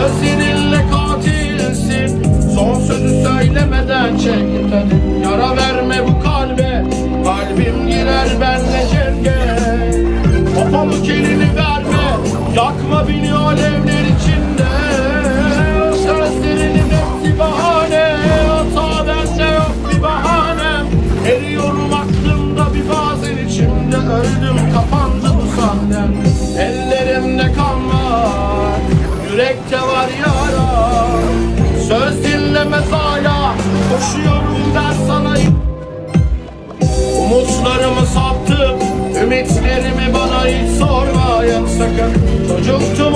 Gözlerinle katilsin. Son sözü söylemeden çek tadı Yara verme bu kalbe. Kalbim girer benle şerge Kopamı kelini verme. Yakma beni alevler içinde. Sözlerinin hepsi bahane. Hata bende yok bir bahanem Eriyorum aklımda bir bazen içimde. Öldüm kafa Var yara. Söz dinlemez hala Koşuyorum ben sana. Umutlarımı sattım Ümitlerimi bana hiç sormayın sakın. Çocuktum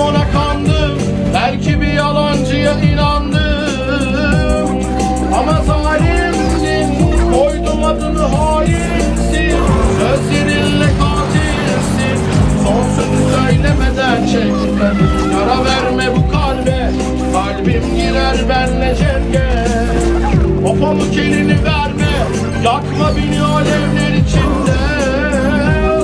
pamuk elini verme. Yakma beni alevler içinde.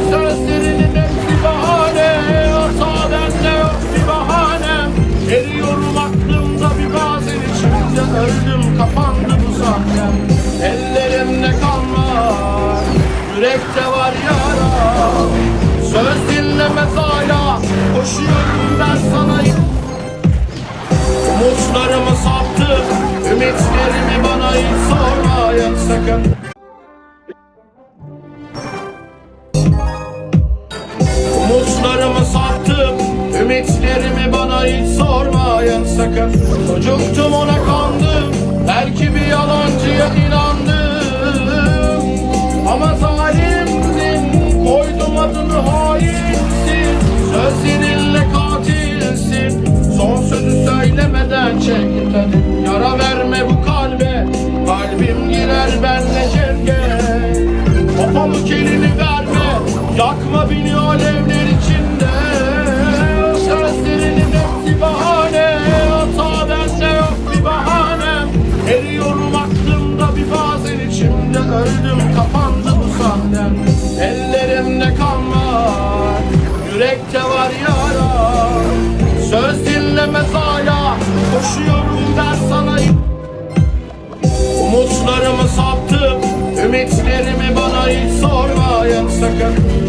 Sözlerinin hepsi bahane. Hata bende yok bir bahanem Eriyorum aklımda bir bazen içimde. Öldüm kapandı bu sahnem Ellerimde kan var Yürekte var yara Söz dinlemez hala. Koşuyorum ben sana. Umutlarımı sattım sakın. Umutlarımı sattım Ümitlerimi bana hiç sormayın sakın. Çocuktum ona kandım Belki bir yalancıya inandım. Ama zalimdin Koydum adını hainsin. Sözlerinle katilsin Son sözü söylemeden çektim Yollarımı saptım. Ümitlerimi bana hiç sormayın sakın.